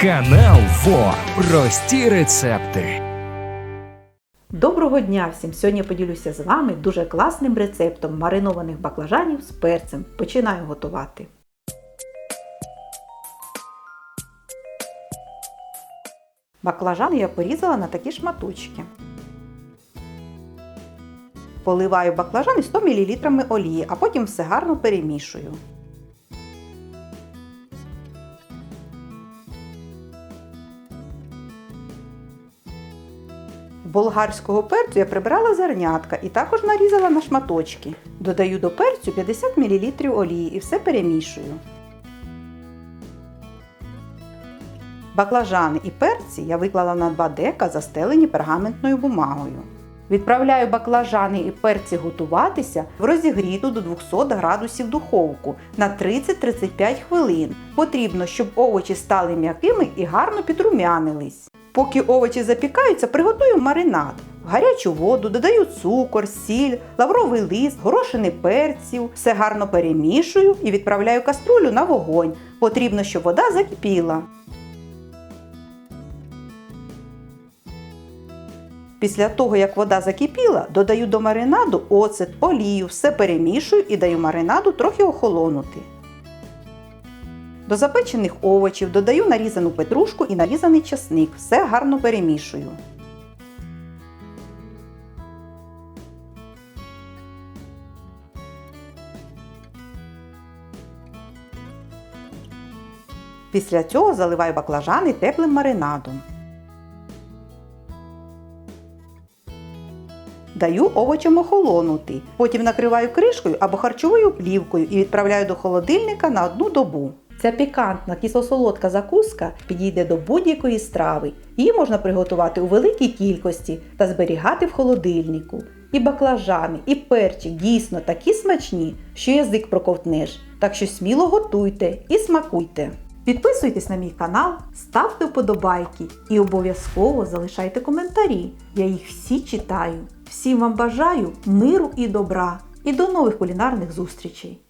Канал ФО. Прості рецепти. Доброго дня всім! Сьогодні поділюся з вами дуже класним рецептом маринованих баклажанів з перцем. Починаю готувати. Баклажани я порізала на такі шматочки. Поливаю баклажани 100 мл олії, а потім все гарно перемішую. Болгарського перцю я прибрала зернятка і також нарізала на шматочки. Додаю до перцю 50 мл олії і все перемішую. Баклажани і перці я виклала на 2 дека, застелені пергаментною бумагою. Відправляю баклажани і перці готуватися в розігріту до 200 градусів духовку на 30-35 хвилин. Потрібно, щоб овочі стали м'якими і гарно підрумянились. Поки овочі запікаються, приготую маринад. Гарячу воду додаю цукор, сіль, лавровий лист, горошини перців, все гарно перемішую і відправляю каструлю на вогонь. Потрібно, щоб вода закипіла. Після того, як вода закипіла, додаю до маринаду оцет, олію, все перемішую і даю маринаду трохи охолонути. До запечених овочів додаю нарізану петрушку і нарізаний часник. Все гарно перемішую. Після цього заливаю баклажани теплим маринадом. Даю овочам охолонути. Потім накриваю кришкою або харчовою плівкою і відправляю до холодильника на одну добу. Ця пікантна кисло-солодка закуска підійде до будь-якої страви. Її можна приготувати у великій кількості та зберігати в холодильнику. І баклажани, і перчик дійсно такі смачні, що язик проковтнеш. Так що сміло готуйте і смакуйте. Підписуйтесь на мій канал, ставте вподобайки і обов'язково залишайте коментарі. Я їх всі читаю. Всім вам бажаю миру і добра і до нових кулінарних зустрічей!